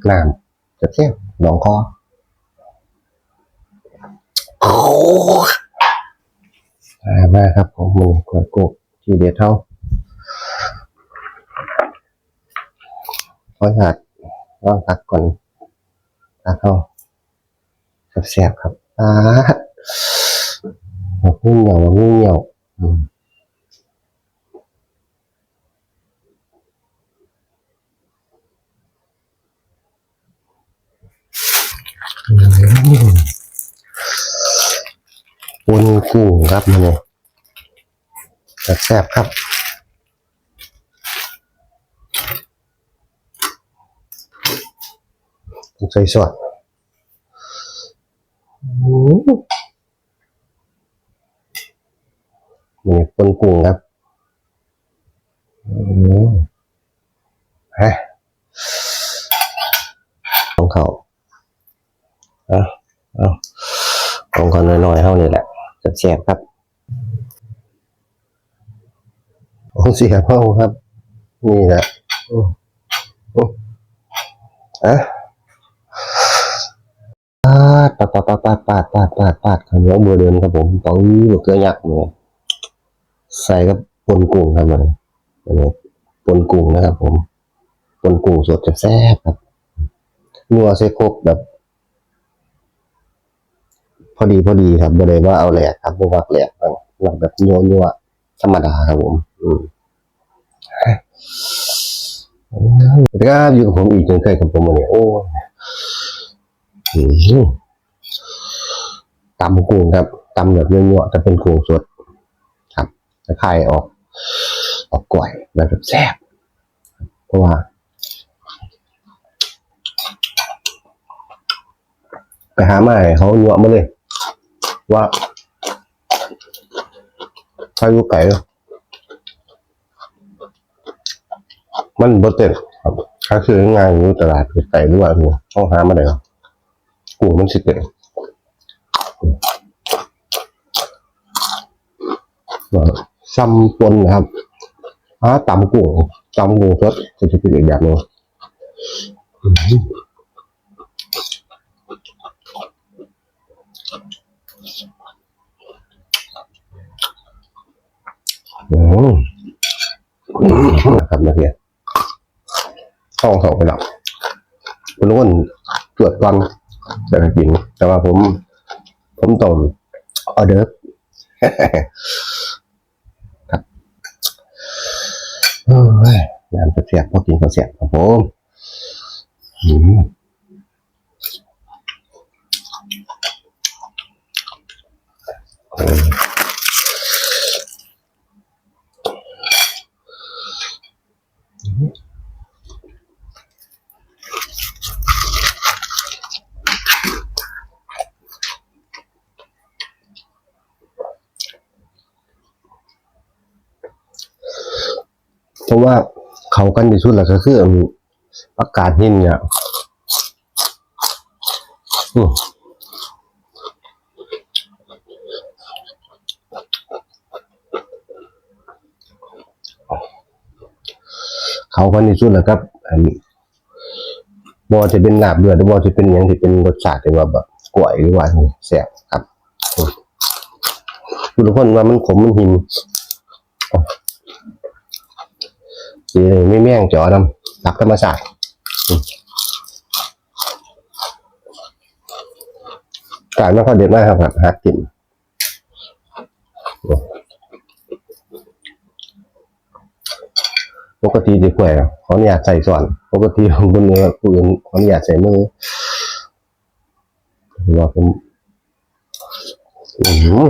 làm tiếp theo đón co à, và gặp của mình khỏi cùng chỉ để thâu phối hạt, ngon hạt còn à không. Sập sẹp ครับอ่างูเหี่ยวงูเหี่ยว ปนกุ้งครับมันเลยแซ่บครับต้องใส่สดอื้อนี่ปนกุ้งครับอืมฮะของเขาเอาเอาของเขาน้อยๆเท่านี้แหละ แซ่บครับโอ้เสียเมาครับ นี่แหละอะปาดปาดปาดปาดปาดปาดปาดปาดข้าวเหนียวเบอร์เดินครับผมต้องมะเขือยักษ์เลยใส่กับปนกุ้งครับเลยอันนี้ปนกุ้งนะครับผมปนกุ้งสดจะแซ่บครับนัวใส่โคกแบบ พอดีพอดีครับบ่ได้ว่าเอาแหลกครับบ่ว่าแหลกบางหลักแบบนัวนัวธรรมดาครับผมอืมอืมสวัสดีครับอยู่กับผมอีกเช่นเคยกับผมวันนี้โอ้ตำกุ้งครับตำแบบนัวๆแต่เป็นกุ้งสด ครับจะคายออก ออกก่อยแบบแซ่บเพราะว่า ไปหามาให้เขานัวมาเลย ว่าถ้าอยู่ไก่มันบ่เต็มครับถ้าคืองานอยู่ตลาดไก่หรือว่าหัวต้องหามาได้ครับกุ้งมันสิเต็มว่าซ้ำปนนะครับอ่าตำกุ้งตำกุ้งสดจะเป็นอีกแบบหนึงอืมอืม นะครับนักเรียนห้องสองไปแล้วคุณอ้วนตรวจก่อนแต่กิน แต่ว่าผม ผมต้องออเดอร์ครับงานเสียบพอกินก็เสียบครับผมอืม เพราะว่าเขากันที่สุดแหละก็คืออากาศหินเนี่ยเขากันที่สุดแหละครับ อันบอจะเป็นหนาบเลือดหรือบอจะเป็นอย่างที่เป็นรสชาติที่ว่าแบบกล้วยหรือว่าแซ่บครับทุกคนว่ามันขมมันหิ นสีไม่แม่งจอนำผักธรรมชาติอืมการไม่ค่อยเด็ดมากครับหักกินปกติดีกว่าขออนุญาตใส่ส่วน ปกติของบนเนื้อปืนขออนุญาตใส่มือว่าผมอืม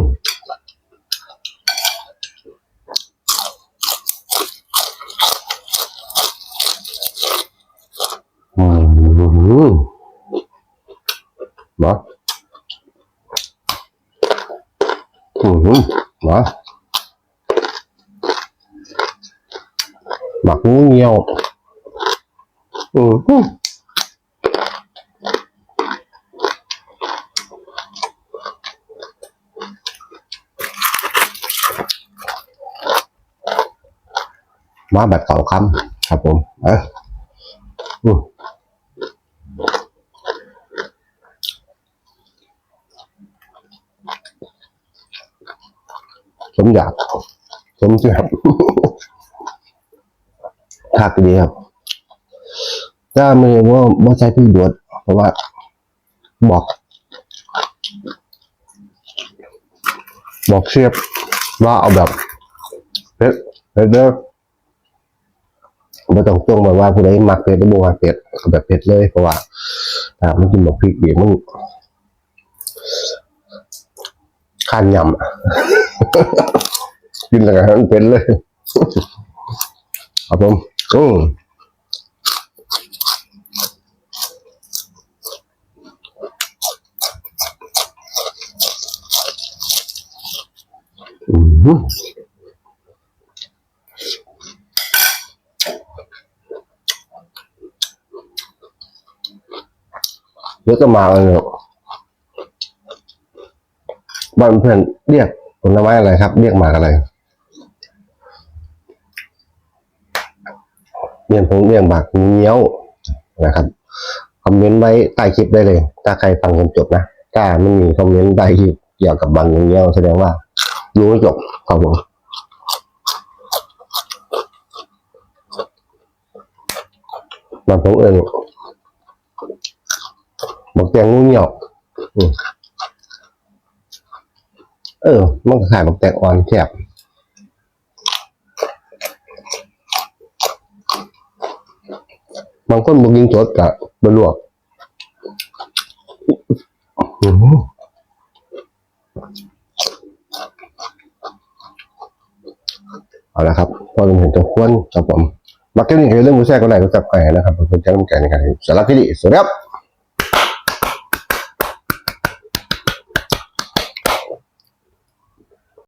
đó đó mặc nhiều ừ. má bạch cầu ừ มอยาก สมเสียบทักดีครับถ้าไม่ว่าบ่ใช้พี่บวชเพราะว่า บอก บอกเชียบว่าเอาแบบเผ็ดเผ็ดเด้อไม่ต้องจ้องแบบว่าผู้ใดมักเผ็ดหรือบ่มักเผ็ดเอาแบบเผ็ดเลยเพราะว่าอ่ามันกินแบบพริกเดี๋ยวมันข้านยำ กินอะไรกันมันเป็นเลยครับผมอืมอืมเดี๋ยวก็มาเลยเนี่ยบ้านเพื่อนเรียก ผลไม้อะไรครับ เรียกหมากอะไรเรียนผมเรียนหมากเงี้ยวนะครับคอมเมนต์ไว้ใต้คลิปได้เลย ถ้าใครฟังจนจบนะถ้าไม่มีคอมเมนต์ใต้คลิปเกี่ยวกับบางเงี้ยวแสดงว่าดูไม่จบครับผมบางผมเอิญบอกแตงงูเหี่ยวอืม เออ มันขายบอกแตงอ่อนแคบบาง คนบอกยิงสดกับบลวกเอาละครับพอเราเห็นตัวควนครับผมมักเก็ตนี่คือเรื่องมือแทรกก็ไหนก็จับไก่นะครับเป็นแจ้งไก่ในการสารพิธีสวัสดีครับ